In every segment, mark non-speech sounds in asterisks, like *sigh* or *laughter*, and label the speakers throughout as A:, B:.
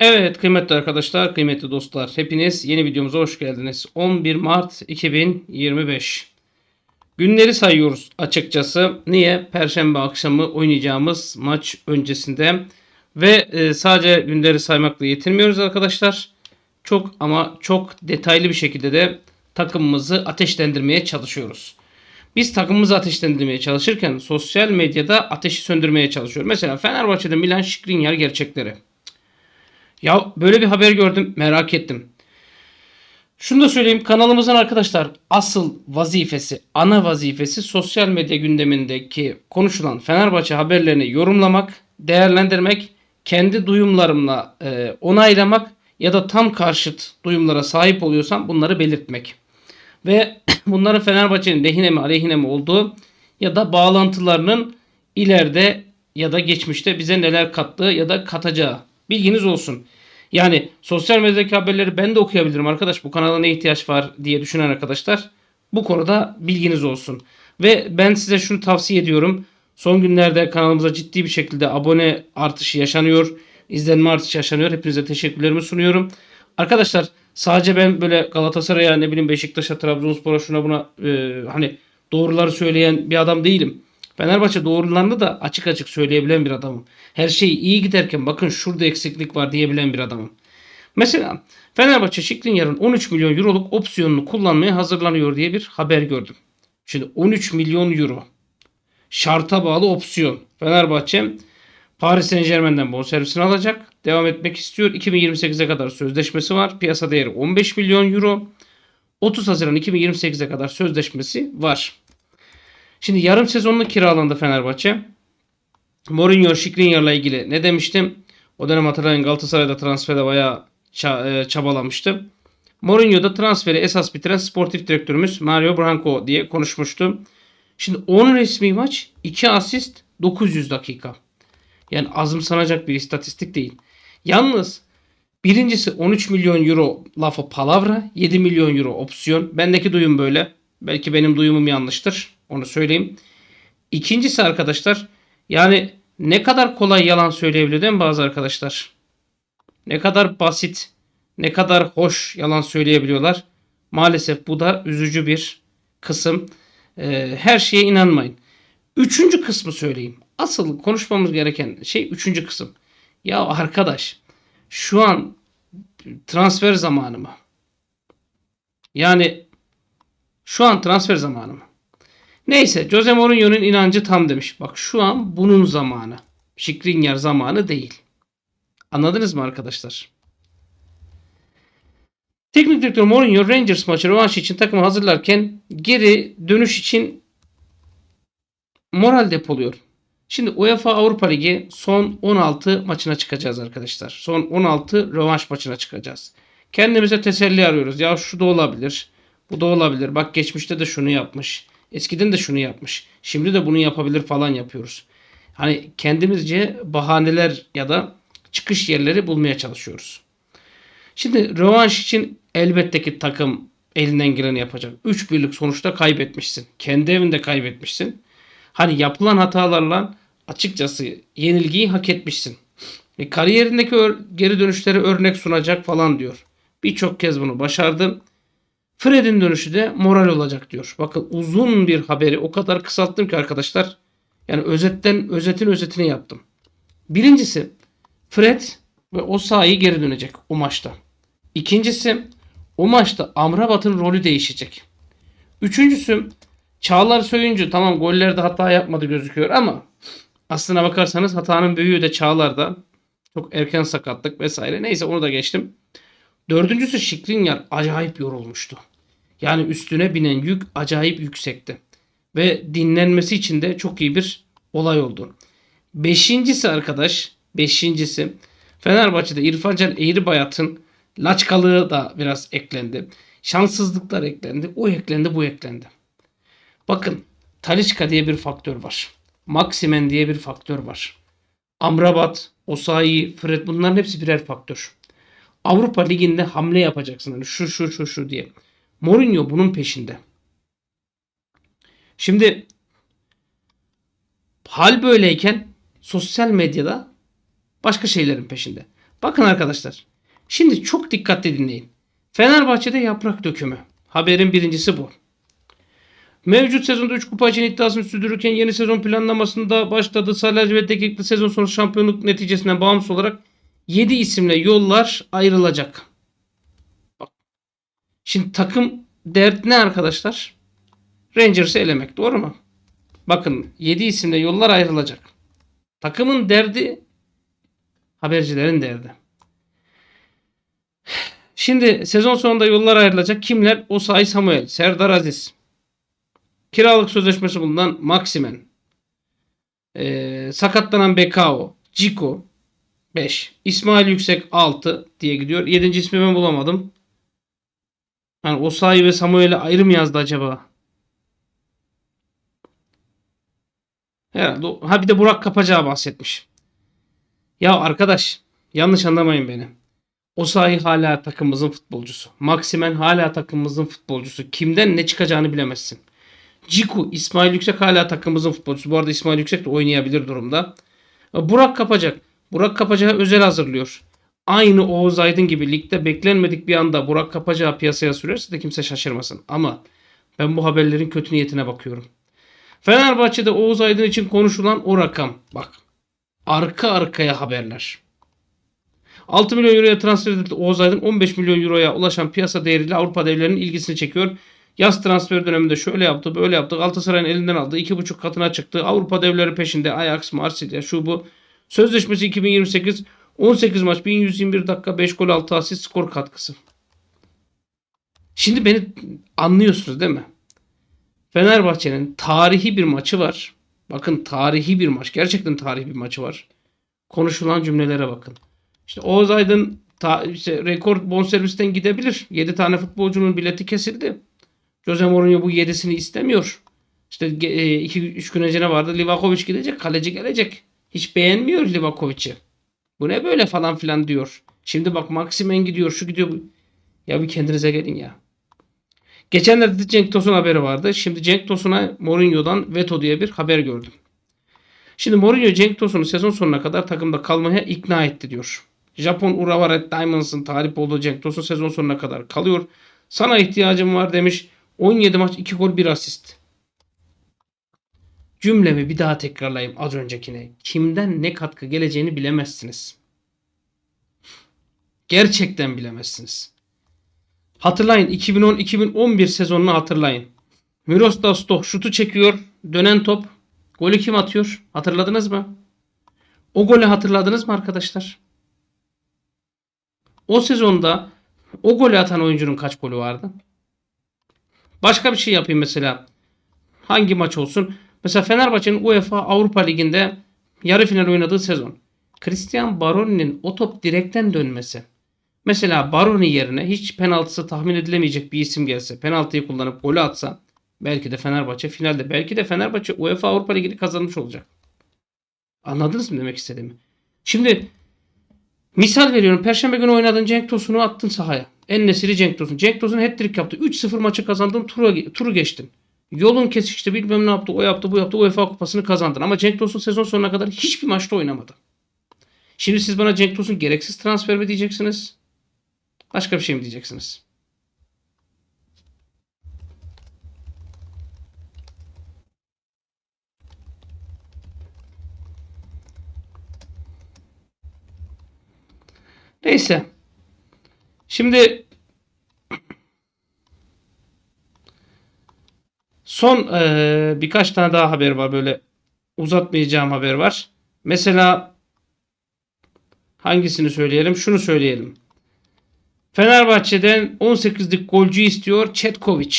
A: Evet kıymetli arkadaşlar, kıymetli dostlar, hepiniz yeni videomuza hoş geldiniz. 11 Mart 2025. Günleri sayıyoruz açıkçası. Niye? Perşembe akşamı oynayacağımız maç öncesinde. Ve e, sadece günleri saymakla yetinmiyoruz arkadaşlar. Çok ama çok detaylı bir şekilde de takımımızı ateşlendirmeye çalışıyoruz. Biz takımımızı ateşlendirmeye çalışırken sosyal medyada ateşi söndürmeye çalışıyoruz. Mesela Fenerbahçe'de Milan Skriniar gerçekleri. Ya böyle bir haber gördüm merak ettim. Şunu da söyleyeyim kanalımızın arkadaşlar asıl vazifesi, ana vazifesi sosyal medya gündemindeki konuşulan Fenerbahçe haberlerini yorumlamak, değerlendirmek, kendi duyumlarımla e, onaylamak ya da tam karşıt duyumlara sahip oluyorsam bunları belirtmek. Ve *clears throat* bunların Fenerbahçe'nin lehine mi aleyhine mi olduğu ya da bağlantılarının ileride ya da geçmişte bize neler kattığı ya da katacağı bilginiz olsun. Yani sosyal medyadaki haberleri ben de okuyabilirim arkadaş. Bu kanala ne ihtiyaç var diye düşünen arkadaşlar. Bu konuda bilginiz olsun. Ve ben size şunu tavsiye ediyorum. Son günlerde kanalımıza ciddi bir şekilde abone artışı yaşanıyor. İzlenme artışı yaşanıyor. Hepinize teşekkürlerimi sunuyorum. Arkadaşlar sadece ben böyle Galatasaray'a ne bileyim Beşiktaş'a, Trabzonspor'a şuna buna e, hani doğruları söyleyen bir adam değilim. Fenerbahçe doğrularını da açık açık söyleyebilen bir adamım. Her şey iyi giderken bakın şurada eksiklik var diyebilen bir adamım. Mesela Fenerbahçe Şikrinyar'ın 13 milyon euroluk opsiyonunu kullanmaya hazırlanıyor diye bir haber gördüm. Şimdi 13 milyon euro şarta bağlı opsiyon. Fenerbahçe Paris Saint Germain'den bonservisini alacak. Devam etmek istiyor. 2028'e kadar sözleşmesi var. Piyasa değeri 15 milyon euro. 30 Haziran 2028'e kadar sözleşmesi var. Şimdi yarım sezonlu kiralandı Fenerbahçe. Mourinho Skriniar'la ilgili ne demiştim? O dönem hatırlayın Galatasaray'da transferde bayağı e, çabalamıştı. Mourinho da transferi esas bitiren sportif direktörümüz Mario Branco diye konuşmuştu. Şimdi 10 resmi maç, 2 asist, 900 dakika. Yani azımsanacak bir istatistik değil. Yalnız birincisi 13 milyon euro lafı palavra, 7 milyon euro opsiyon. Bendeki duyum böyle. Belki benim duyumum yanlıştır. Onu söyleyeyim. İkincisi arkadaşlar yani ne kadar kolay yalan söyleyebiliyor değil mi bazı arkadaşlar? Ne kadar basit, ne kadar hoş yalan söyleyebiliyorlar. Maalesef bu da üzücü bir kısım. Ee, her şeye inanmayın. Üçüncü kısmı söyleyeyim. Asıl konuşmamız gereken şey üçüncü kısım. Ya arkadaş şu an transfer zamanı mı? Yani şu an transfer zamanı mı? Neyse Jose Mourinho'nun inancı tam demiş. Bak şu an bunun zamanı. Skriniar zamanı değil. Anladınız mı arkadaşlar? Teknik direktör Mourinho Rangers maçı rövanş için takımı hazırlarken geri dönüş için moral depoluyor. Şimdi UEFA Avrupa Ligi son 16 maçına çıkacağız arkadaşlar. Son 16 rövanş maçına çıkacağız. Kendimize teselli arıyoruz. Ya şu da olabilir. Bu da olabilir. Bak geçmişte de şunu yapmış. Eskiden de şunu yapmış. Şimdi de bunu yapabilir falan yapıyoruz. Hani kendimizce bahaneler ya da çıkış yerleri bulmaya çalışıyoruz. Şimdi rövanş için elbette ki takım elinden geleni yapacak. 3 birlik sonuçta kaybetmişsin. Kendi evinde kaybetmişsin. Hani yapılan hatalarla açıkçası yenilgiyi hak etmişsin. E, kariyerindeki geri dönüşleri örnek sunacak falan diyor. Birçok kez bunu başardı. Fred'in dönüşü de moral olacak diyor. Bakın uzun bir haberi o kadar kısalttım ki arkadaşlar. Yani özetten özetin özetini yaptım. Birincisi Fred ve o sahi geri dönecek o maçta. İkincisi o maçta Amrabat'ın rolü değişecek. Üçüncüsü Çağlar Söyüncü tamam gollerde hata yapmadı gözüküyor ama aslına bakarsanız hatanın büyüğü de Çağlar'da. Çok erken sakatlık vesaire. Neyse onu da geçtim. Dördüncüsü Şikrinyar acayip yorulmuştu. Yani üstüne binen yük acayip yüksekti. Ve dinlenmesi için de çok iyi bir olay oldu. Beşincisi arkadaş, beşincisi Fenerbahçe'de İrfan Can Eğribayat'ın laçkalığı da biraz eklendi. Şanssızlıklar eklendi. O eklendi, bu eklendi. Bakın Talisca diye bir faktör var. Maximen diye bir faktör var. Amrabat, Osayi, Fred bunların hepsi birer faktör. Avrupa Ligi'nde hamle yapacaksın. Hani şu şu şu şu diye. Mourinho bunun peşinde. Şimdi hal böyleyken sosyal medyada başka şeylerin peşinde. Bakın arkadaşlar. Şimdi çok dikkatli dinleyin. Fenerbahçe'de yaprak dökümü. Haberin birincisi bu. Mevcut sezonda 3 kupa için iddiasını sürdürürken yeni sezon planlamasında başladığı Salaj ve sezon sonu şampiyonluk neticesinden bağımsız olarak 7 isimle yollar ayrılacak. Şimdi takım dert ne arkadaşlar? Rangers'ı elemek. Doğru mu? Bakın 7 isimle yollar ayrılacak. Takımın derdi habercilerin derdi. Şimdi sezon sonunda yollar ayrılacak. Kimler? Osay Samuel, Serdar Aziz. Kiralık sözleşmesi bulunan Maximen. Ee, sakatlanan Bekao. Ciko. 5. İsmail Yüksek 6 diye gidiyor. 7. ismi ben bulamadım. Yani Osayi ve Samuel'e ayrı mı yazdı acaba? Herhalde. Ha bir de Burak Kapacağı bahsetmiş. Ya arkadaş yanlış anlamayın beni. Osayi hala takımımızın futbolcusu. Maximen hala takımımızın futbolcusu. Kimden ne çıkacağını bilemezsin. Ciku, İsmail Yüksek hala takımımızın futbolcusu. Bu arada İsmail Yüksek de oynayabilir durumda. Burak Kapacak. Burak Kapacak'ı özel hazırlıyor. Aynı Oğuz Aydın gibi ligde beklenmedik bir anda Burak Kapacak'ı piyasaya sürerse de kimse şaşırmasın. Ama ben bu haberlerin kötü niyetine bakıyorum. Fenerbahçe'de Oğuz Aydın için konuşulan o rakam. Bak. Arka arkaya haberler. 6 milyon euroya transfer edildi Oğuz Aydın 15 milyon euroya ulaşan piyasa değeriyle Avrupa devlerinin ilgisini çekiyor. Yaz transfer döneminde şöyle yaptı böyle yaptı Galatasaray'ın elinden aldı 2,5 katına çıktı. Avrupa devleri peşinde Ajax, Marsilya şu bu. Sözleşmesi 2028 18 maç 1121 dakika 5 gol 6 asist skor katkısı. Şimdi beni anlıyorsunuz değil mi? Fenerbahçe'nin tarihi bir maçı var. Bakın tarihi bir maç. Gerçekten tarihi bir maçı var. Konuşulan cümlelere bakın. İşte Oğuz Aydın ta, işte rekor bonservisten gidebilir. 7 tane futbolcunun bileti kesildi. Jose Mourinho bu 7'sini istemiyor. İşte 2-3 gün önce ne vardı? Livakovic gidecek. Kaleci gelecek. Hiç beğenmiyor Livakovic'i. Bu ne böyle falan filan diyor. Şimdi bak Maximen gidiyor. Şu gidiyor. Ya bir kendinize gelin ya. Geçenlerde Cenk Tosun haberi vardı. Şimdi Cenk Tosun'a Mourinho'dan veto diye bir haber gördüm. Şimdi Mourinho Cenk Tosun'u sezon sonuna kadar takımda kalmaya ikna etti diyor. Japon Urawa Red Diamonds'ın talip olduğu Cenk Tosun sezon sonuna kadar kalıyor. Sana ihtiyacım var demiş. 17 maç 2 gol 1 asist. Cümlemi bir daha tekrarlayayım az öncekine. Kimden ne katkı geleceğini bilemezsiniz. Gerçekten bilemezsiniz. Hatırlayın 2010-2011 sezonunu hatırlayın. Miroslav Stoh şutu çekiyor. Dönen top. Golü kim atıyor? Hatırladınız mı? O golü hatırladınız mı arkadaşlar? O sezonda o golü atan oyuncunun kaç golü vardı? Başka bir şey yapayım mesela. Hangi maç olsun? Mesela Fenerbahçe'nin UEFA Avrupa Ligi'nde yarı final oynadığı sezon. Christian Baroni'nin o top direkten dönmesi. Mesela Baroni yerine hiç penaltısı tahmin edilemeyecek bir isim gelse, penaltıyı kullanıp golü atsa belki de Fenerbahçe finalde, belki de Fenerbahçe UEFA Avrupa Ligi'ni kazanmış olacak. Anladınız mı demek istediğimi? Şimdi misal veriyorum. Perşembe günü oynadın Cenk Tosun'u attın sahaya. En nesili Cenk Tosun. Cenk Tosun hat-trick yaptı. 3-0 maçı kazandın. Turu, turu geçtin. Yolun kesişti. Bilmem ne yaptı. O yaptı bu yaptı. UEFA kupasını kazandın. Ama Cenk Tosun sezon sonuna kadar hiçbir maçta oynamadı. Şimdi siz bana Cenk Tosun gereksiz transfer mi diyeceksiniz? Başka bir şey mi diyeceksiniz? Neyse. Şimdi son eee, birkaç tane daha haber var. Böyle uzatmayacağım haber var. Mesela hangisini söyleyelim? Şunu söyleyelim. Fenerbahçe'den 18'lik golcü istiyor Çetkovic.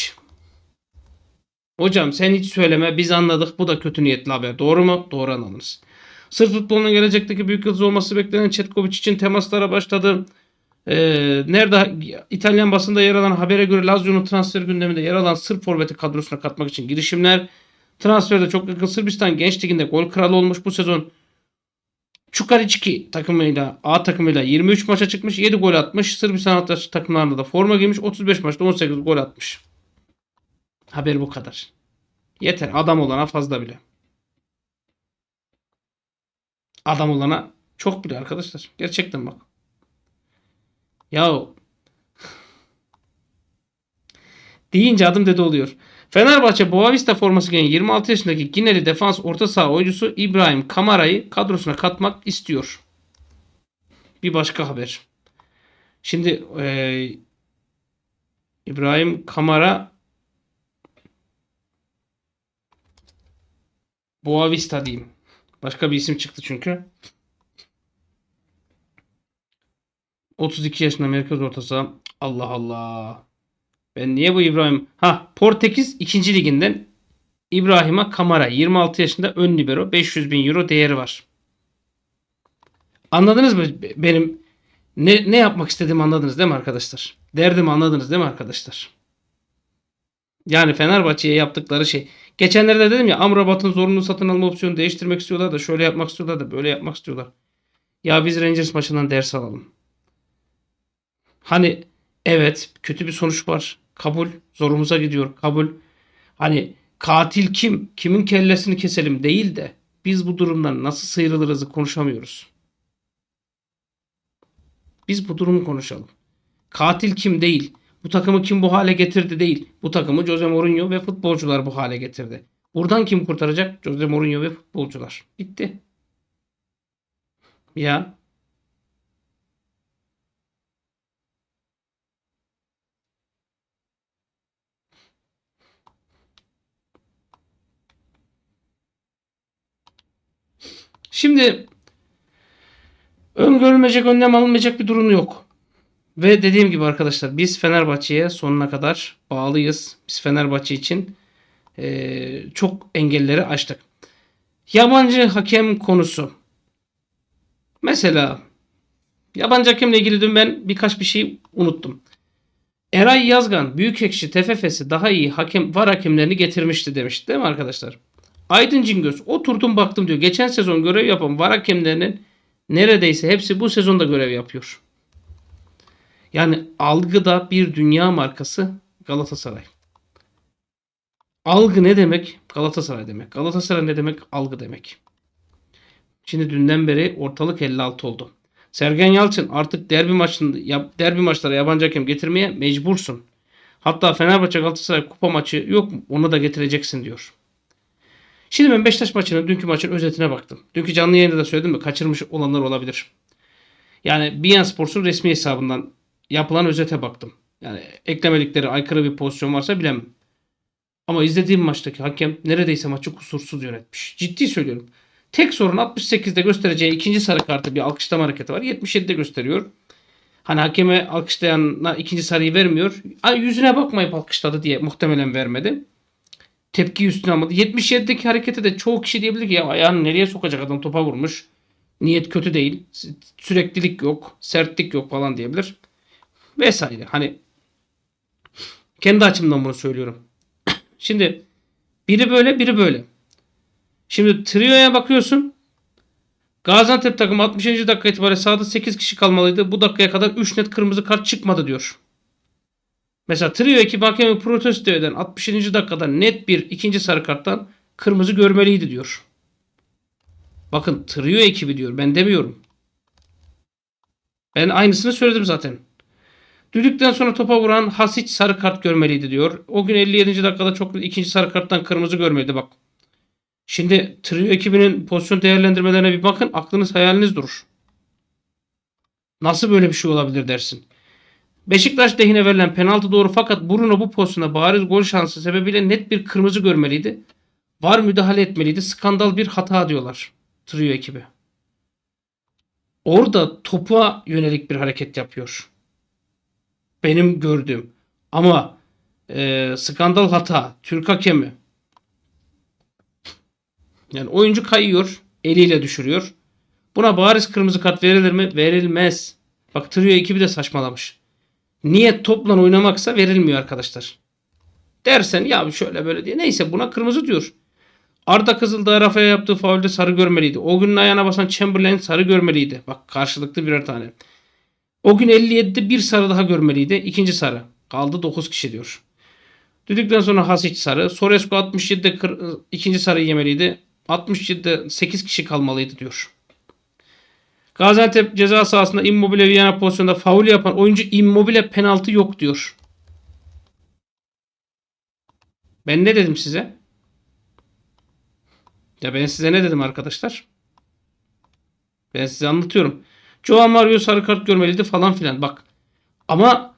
A: Hocam sen hiç söyleme biz anladık bu da kötü niyetli haber. Doğru mu? Doğru anladınız. Sırp futbolunun gelecekteki büyük yıldız olması beklenen Çetkovic için temaslara başladı. Ee, nerede İtalyan basında yer alan habere göre Lazio'nun transfer gündeminde yer alan Sırp forveti kadrosuna katmak için girişimler. Transferde çok yakın Sırbistan Genç Ligi'nde gol kralı olmuş bu sezon. Çukariçki takımıyla A takımıyla 23 maça çıkmış 7 gol atmış. Sırbistan yaş takımlarında da forma giymiş 35 maçta 18 gol atmış. Haber bu kadar. Yeter adam olana fazla bile. Adam olana çok bile arkadaşlar. Gerçekten bak. Ya deyince adım dede oluyor. Fenerbahçe Boavista forması giyen 26 yaşındaki Gineli defans orta saha oyuncusu İbrahim Kamara'yı kadrosuna katmak istiyor. Bir başka haber. Şimdi eee, İbrahim Kamara Boavista diyeyim. Başka bir isim çıktı çünkü. 32 yaşında merkez orta saha. Allah Allah. Ben niye bu İbrahim? Ha Portekiz 2. liginden İbrahim'a Kamara 26 yaşında ön libero 500 bin euro değeri var. Anladınız mı Be- benim ne, ne yapmak istediğimi anladınız değil mi arkadaşlar? Derdimi anladınız değil mi arkadaşlar? Yani Fenerbahçe'ye yaptıkları şey. Geçenlerde dedim ya Amrabat'ın zorunlu satın alma opsiyonu değiştirmek istiyorlar da şöyle yapmak istiyorlar da böyle yapmak istiyorlar. Ya biz Rangers maçından ders alalım. Hani evet kötü bir sonuç var. Kabul. Zorumuza gidiyor. Kabul. Hani katil kim? Kimin kellesini keselim değil de biz bu durumdan nasıl sıyrılırızı konuşamıyoruz. Biz bu durumu konuşalım. Katil kim değil. Bu takımı kim bu hale getirdi değil. Bu takımı Jose Mourinho ve futbolcular bu hale getirdi. Buradan kim kurtaracak? Jose Mourinho ve futbolcular. Bitti. Ya Şimdi öngörülmeyecek, önlem alınmayacak bir durum yok. Ve dediğim gibi arkadaşlar biz Fenerbahçe'ye sonuna kadar bağlıyız. Biz Fenerbahçe için eee, çok engelleri aştık. Yabancı hakem konusu. Mesela yabancı hakemle ilgili dün ben birkaç bir şey unuttum. Eray Yazgan Büyükekşi TFF'si daha iyi hakem var hakemlerini getirmişti demişti değil mi arkadaşlar? Aydın Cingöz oturdum baktım diyor. Geçen sezon görev yapan var hakemlerinin neredeyse hepsi bu sezonda görev yapıyor. Yani algıda bir dünya markası Galatasaray. Algı ne demek? Galatasaray demek. Galatasaray ne demek? Algı demek. Şimdi dünden beri ortalık 56 oldu. Sergen Yalçın artık derbi maçında yap- derbi maçlara yabancı hakem getirmeye mecbursun. Hatta Fenerbahçe Galatasaray kupa maçı yok mu? Onu da getireceksin diyor. Şimdi ben Beşiktaş maçının dünkü maçın özetine baktım. Dünkü canlı yayında da söyledim mi? Kaçırmış olanlar olabilir. Yani Bein Sports'un resmi hesabından yapılan özete baktım. Yani eklemedikleri aykırı bir pozisyon varsa bilemem. Ama izlediğim maçtaki hakem neredeyse maçı kusursuz yönetmiş. Ciddi söylüyorum. Tek sorun 68'de göstereceği ikinci sarı kartı bir alkışlama hareketi var. 77'de gösteriyor. Hani hakeme alkışlayana ikinci sarıyı vermiyor. Yüzüne bakmayıp alkışladı diye muhtemelen vermedi. Tepki üstüne almadı. 77'deki harekete de çoğu kişi diyebilir ki ya ayağını nereye sokacak adam topa vurmuş. Niyet kötü değil. Süreklilik yok. Sertlik yok falan diyebilir. Vesaire. Hani kendi açımdan bunu söylüyorum. *clears throat* Şimdi biri böyle biri böyle. Şimdi trioya bakıyorsun. Gaziantep takımı 60. dakika itibariyle sahada 8 kişi kalmalıydı. Bu dakikaya kadar 3 net kırmızı kart çıkmadı diyor. Mesela trio ekibi hakemi protesto eden 60. dakikada net bir ikinci sarı karttan kırmızı görmeliydi diyor. Bakın trio ekibi diyor. Ben demiyorum. Ben aynısını söyledim zaten. Düdükten sonra topa vuran Hasic sarı kart görmeliydi diyor. O gün 57. dakikada çok ikinci sarı karttan kırmızı görmeliydi bak. Şimdi trio ekibinin pozisyon değerlendirmelerine bir bakın. Aklınız hayaliniz durur. Nasıl böyle bir şey olabilir dersin. Beşiktaş lehine verilen penaltı doğru fakat Bruno bu pozisyona bariz gol şansı sebebiyle net bir kırmızı görmeliydi. Var müdahale etmeliydi. Skandal bir hata diyorlar trio ekibi. Orada topa yönelik bir hareket yapıyor. Benim gördüğüm. Ama e, skandal hata. Türk hakemi. Yani oyuncu kayıyor. Eliyle düşürüyor. Buna bariz kırmızı kart verilir mi? Verilmez. Bak trio ekibi de saçmalamış. Niyet topla oynamaksa verilmiyor arkadaşlar. Dersen ya şöyle böyle diye. Neyse buna kırmızı diyor. Arda Kızıldağ Rafa'ya yaptığı faulde sarı görmeliydi. O günün ayağına basan Chamberlain sarı görmeliydi. Bak karşılıklı birer tane. O gün 57'de bir sarı daha görmeliydi. İkinci sarı. Kaldı 9 kişi diyor. Düdükten sonra Hasic sarı. Soresco 67'de kır- ikinci sarıyı yemeliydi. 67'de 8 kişi kalmalıydı diyor. Gaziantep ceza sahasında Immobile Viyana pozisyonda faul yapan oyuncu Immobile penaltı yok diyor. Ben ne dedim size? Ya ben size ne dedim arkadaşlar? Ben size anlatıyorum. Joao Mario sarı kart görmeliydi falan filan. Bak. Ama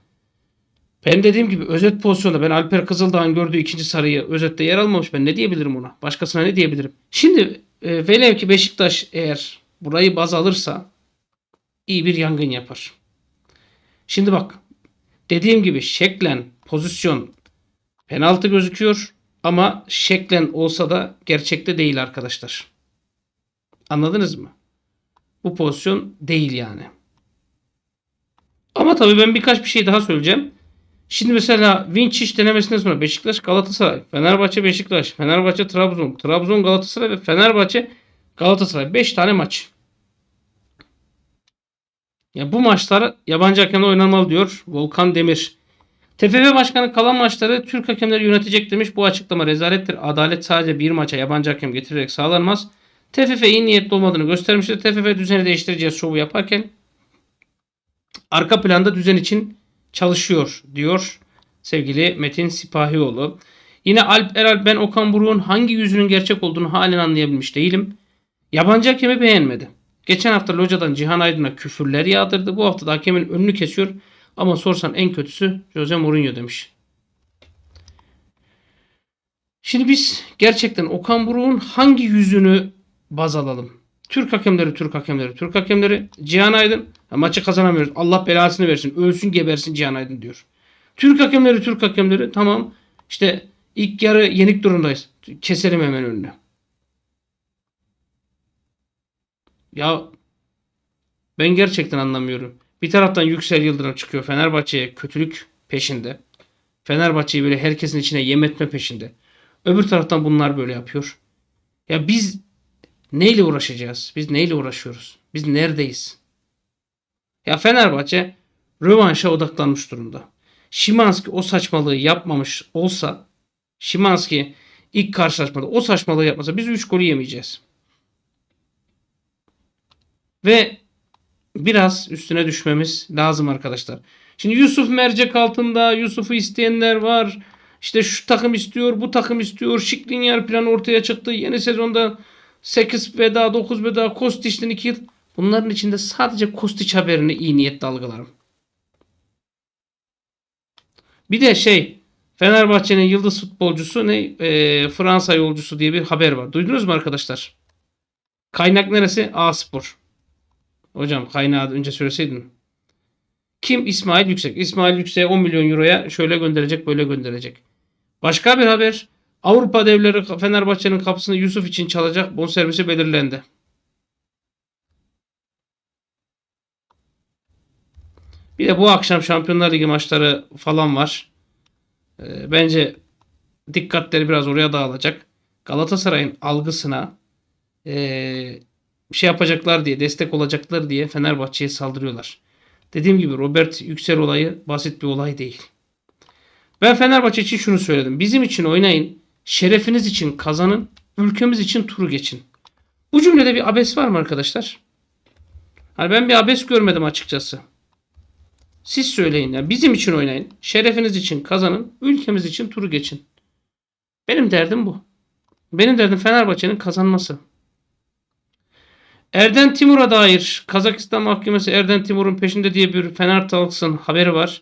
A: ben dediğim gibi özet pozisyonda ben Alper Kızıldağ'ın gördüğü ikinci sarıyı özette yer almamış. Ben ne diyebilirim ona? Başkasına ne diyebilirim? Şimdi e, velev ki Beşiktaş eğer burayı baz alırsa iyi bir yangın yapar. Şimdi bak. Dediğim gibi şeklen pozisyon penaltı gözüküyor ama şeklen olsa da gerçekte değil arkadaşlar. Anladınız mı? Bu pozisyon değil yani. Ama tabii ben birkaç bir şey daha söyleyeceğim. Şimdi mesela Vinçic denemesinden sonra Beşiktaş, Galatasaray, Fenerbahçe, Beşiktaş, Fenerbahçe, Trabzon, Trabzon, Galatasaray ve Fenerbahçe, Galatasaray 5 tane maç. Ya bu maçlar yabancı hakemle oynanmalı diyor Volkan Demir. TFF Başkanı kalan maçları Türk hakemleri yönetecek demiş. Bu açıklama rezalettir. Adalet sadece bir maça yabancı hakem getirerek sağlanmaz. TFF iyi niyetli olmadığını göstermiştir. TFF düzeni değiştireceğiz şovu yaparken arka planda düzen için çalışıyor diyor sevgili Metin Sipahioğlu. Yine Alp Eral ben Okan Buruk'un hangi yüzünün gerçek olduğunu halen anlayabilmiş değilim. Yabancı hakemi beğenmedi. Geçen hafta locadan Cihan Aydın'a küfürler yağdırdı. Bu hafta da hakemin önünü kesiyor. Ama sorsan en kötüsü Jose Mourinho demiş. Şimdi biz gerçekten Okan Buruk'un hangi yüzünü baz alalım? Türk hakemleri, Türk hakemleri, Türk hakemleri. Cihan Aydın "Ha, maçı kazanamıyoruz. Allah belasını versin. Ölsün gebersin Cihan Aydın diyor. Türk hakemleri, Türk hakemleri. Tamam. İşte ilk yarı yenik durumdayız. Keselim hemen önünü. Ya ben gerçekten anlamıyorum. Bir taraftan Yüksel Yıldırım çıkıyor Fenerbahçe'ye kötülük peşinde. Fenerbahçe'yi böyle herkesin içine yem etme peşinde. Öbür taraftan bunlar böyle yapıyor. Ya biz neyle uğraşacağız? Biz neyle uğraşıyoruz? Biz neredeyiz? Ya Fenerbahçe rövanşa odaklanmış durumda. Şimanski o saçmalığı yapmamış olsa Şimanski ilk karşılaşmada o saçmalığı yapmasa biz 3 golü yemeyeceğiz. Ve biraz üstüne düşmemiz lazım arkadaşlar. Şimdi Yusuf mercek altında Yusuf'u isteyenler var. İşte şu takım istiyor, bu takım istiyor. Şiklinyar planı ortaya çıktı. Yeni sezonda 8 veda, 9 veda, Kostiç'ten 2 yıl. Bunların içinde sadece Kostiç haberini iyi niyetle algılarım. Bir de şey Fenerbahçe'nin yıldız futbolcusu ne? Ee, Fransa yolcusu diye bir haber var. Duydunuz mu arkadaşlar? Kaynak neresi? A Spor. Hocam kaynağı önce söyleseydin. Kim? İsmail Yüksek. İsmail Yüksek'e 10 milyon euroya şöyle gönderecek böyle gönderecek. Başka bir haber. Avrupa devleri Fenerbahçe'nin kapısını Yusuf için çalacak bonservisi belirlendi. Bir de bu akşam Şampiyonlar Ligi maçları falan var. Ee, bence dikkatleri biraz oraya dağılacak. Galatasaray'ın algısına ee, şey yapacaklar diye, destek olacaklar diye Fenerbahçe'ye saldırıyorlar. Dediğim gibi Robert Yüksel olayı basit bir olay değil. Ben Fenerbahçe için şunu söyledim. Bizim için oynayın, şerefiniz için kazanın, ülkemiz için turu geçin. Bu cümlede bir abes var mı arkadaşlar? Hani ben bir abes görmedim açıkçası. Siz söyleyin ya. Bizim için oynayın. Şerefiniz için kazanın. Ülkemiz için turu geçin. Benim derdim bu. Benim derdim Fenerbahçe'nin kazanması. Erden Timur'a dair Kazakistan Mahkemesi Erden Timur'un peşinde diye bir Fener Talks'ın haberi var.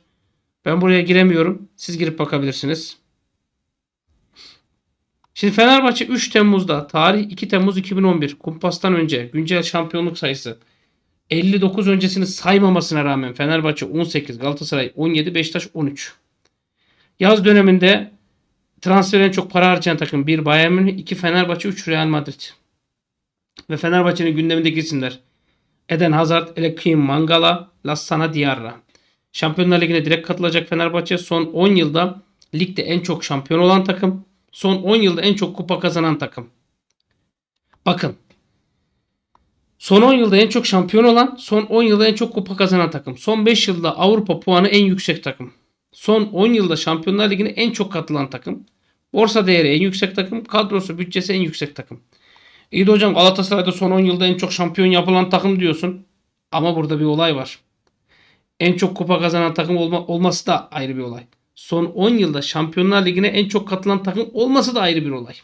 A: Ben buraya giremiyorum. Siz girip bakabilirsiniz. Şimdi Fenerbahçe 3 Temmuz'da tarih 2 Temmuz 2011 kumpastan önce güncel şampiyonluk sayısı 59 öncesini saymamasına rağmen Fenerbahçe 18, Galatasaray 17, Beşiktaş 13. Yaz döneminde transfer en çok para harcayan takım 1 Bayern Münih, 2 Fenerbahçe, 3 Real Madrid. Ve Fenerbahçe'nin gündemindeki isimler Eden Hazard, Elekim Mangala, Lassana Diarra. Şampiyonlar Ligi'ne direkt katılacak Fenerbahçe son 10 yılda ligde en çok şampiyon olan takım. Son 10 yılda en çok kupa kazanan takım. Bakın. Son 10 yılda en çok şampiyon olan, son 10 yılda en çok kupa kazanan takım. Son 5 yılda Avrupa puanı en yüksek takım. Son 10 yılda Şampiyonlar Ligi'ne en çok katılan takım. Borsa değeri en yüksek takım. Kadrosu, bütçesi en yüksek takım. İyi de hocam Galatasaray'da son 10 yılda en çok şampiyon yapılan takım diyorsun. Ama burada bir olay var. En çok kupa kazanan takım olma, olması da ayrı bir olay. Son 10 yılda Şampiyonlar Ligi'ne en çok katılan takım olması da ayrı bir olay.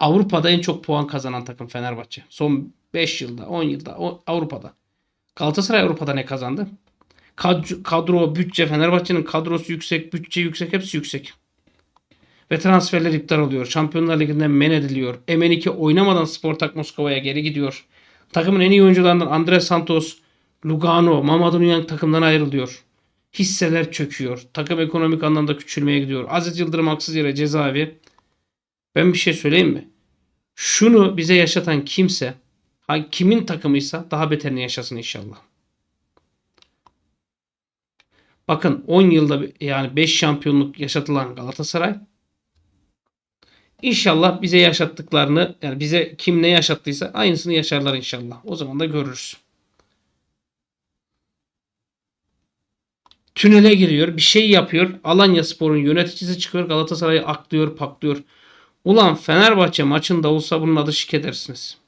A: Avrupa'da en çok puan kazanan takım Fenerbahçe. Son 5 yılda, 10 yılda Avrupa'da. Galatasaray Avrupa'da ne kazandı? Kadro, kadro, bütçe, Fenerbahçe'nin kadrosu yüksek, bütçe yüksek, hepsi yüksek. Ve transferler iptal oluyor. Şampiyonlar Ligi'nden men ediliyor. MN2 oynamadan Spartak Moskova'ya geri gidiyor. Takımın en iyi oyuncularından Andres Santos, Lugano, Mamadou Niang takımdan ayrılıyor. Hisseler çöküyor. Takım ekonomik anlamda küçülmeye gidiyor. Aziz Yıldırım haksız yere cezaevi. Ben bir şey söyleyeyim mi? Şunu bize yaşatan kimse, kimin takımıysa daha beterini yaşasın inşallah. Bakın 10 yılda yani 5 şampiyonluk yaşatılan Galatasaray İnşallah bize yaşattıklarını yani bize kim ne yaşattıysa aynısını yaşarlar inşallah. O zaman da görürüz. Tünele giriyor, bir şey yapıyor. Alanya Spor'un yöneticisi çıkıyor, Galatasaray'ı aklıyor, paklıyor. Ulan Fenerbahçe maçında olsa bunun adı şik edersiniz.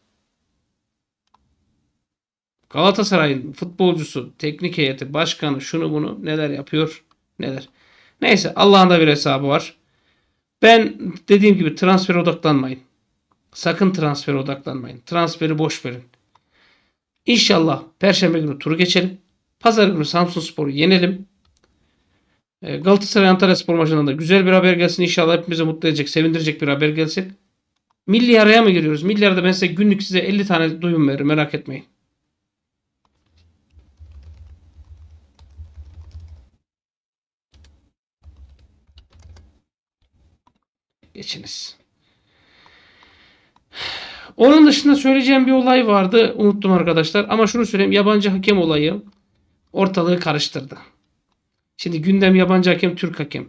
A: Galatasaray'ın futbolcusu, teknik heyeti, başkanı şunu bunu neler yapıyor, neler. Neyse Allah'ın da bir hesabı var. Ben dediğim gibi transfer odaklanmayın. Sakın transfer odaklanmayın. Transferi boş verin. İnşallah Perşembe günü turu geçelim. Pazar günü Samsun Spor'u yenelim. Ee, Galatasaray Antalya Spor maçından da güzel bir haber gelsin. İnşallah hepimizi mutlu edecek, sevindirecek bir haber gelsin. Milli araya mı giriyoruz? Milli arada ben size günlük size 50 tane duyum veririm. Merak etmeyin. Geçiniz. Onun dışında söyleyeceğim bir olay vardı. Unuttum arkadaşlar. Ama şunu söyleyeyim. Yabancı hakem olayı ortalığı karıştırdı. Şimdi gündem yabancı hakem, Türk hakem.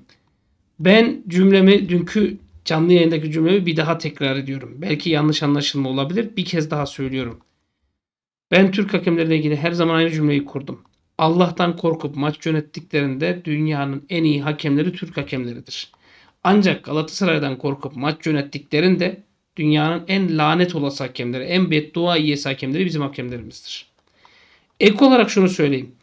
A: Ben cümlemi, dünkü canlı yayındaki cümlemi bir daha tekrar ediyorum. Belki yanlış anlaşılma olabilir. Bir kez daha söylüyorum. Ben Türk hakemlerine ilgili her zaman aynı cümleyi kurdum. Allah'tan korkup maç yönettiklerinde dünyanın en iyi hakemleri Türk hakemleridir. Ancak Galatasaray'dan korkup maç yönettiklerinde dünyanın en lanet olası hakemleri, en beddua yiyesi hakemleri bizim hakemlerimizdir. Ek olarak şunu söyleyeyim.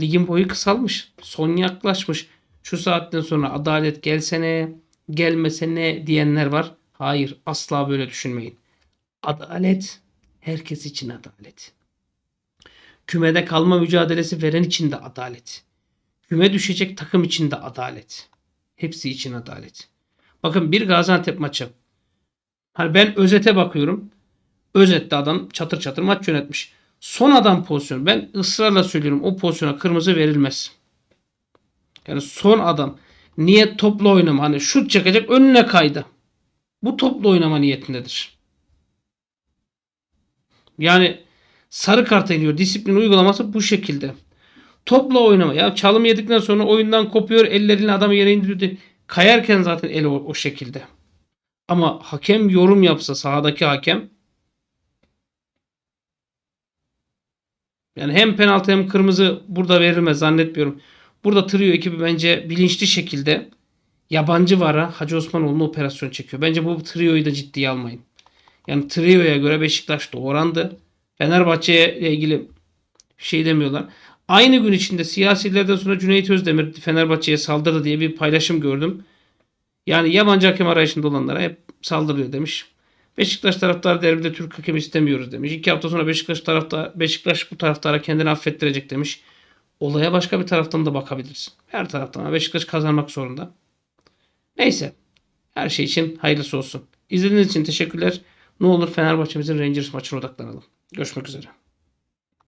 A: Ligin boyu kısalmış. Son yaklaşmış. Şu saatten sonra adalet gelsene, gelmesene diyenler var. Hayır, asla böyle düşünmeyin. Adalet herkes için adalet. Kümede kalma mücadelesi veren için de adalet. Küme düşecek takım için de adalet. Hepsi için adalet. Bakın bir Gaziantep maçı. Hani ben özete bakıyorum. Özette adam çatır çatır maç yönetmiş. Son adam pozisyonu. Ben ısrarla söylüyorum o pozisyona kırmızı verilmez. Yani son adam. Niyet topla oynama. Hani şut çekecek önüne kaydı. Bu topla oynama niyetindedir. Yani sarı karta iniyor. Disiplin uygulaması bu şekilde. Topla oynama. Ya çalım yedikten sonra oyundan kopuyor. Ellerini adamı yere indiriyor. Kayarken zaten el o, o şekilde. Ama hakem yorum yapsa sahadaki hakem yani hem penaltı hem kırmızı burada verilmez zannetmiyorum. Burada trio ekibi bence bilinçli şekilde yabancı vara Hacı Osmanoğlu'na operasyon çekiyor. Bence bu trioyu da ciddiye almayın. Yani trioya göre Beşiktaş doğrandı. Fenerbahçe'ye ilgili şey demiyorlar. Aynı gün içinde siyasilerden sonra Cüneyt Özdemir Fenerbahçe'ye saldırdı diye bir paylaşım gördüm. Yani yabancı hakem arayışında olanlara hep saldırıyor demiş. Beşiktaş taraftarı derbide Türk hakem istemiyoruz demiş. İki hafta sonra Beşiktaş tarafta Beşiktaş bu taraftara kendini affettirecek demiş. Olaya başka bir taraftan da bakabiliriz. Her taraftan Beşiktaş kazanmak zorunda. Neyse. Her şey için hayırlısı olsun. İzlediğiniz için teşekkürler. Ne olur Fenerbahçe'mizin Rangers maçına odaklanalım. Görüşmek üzere.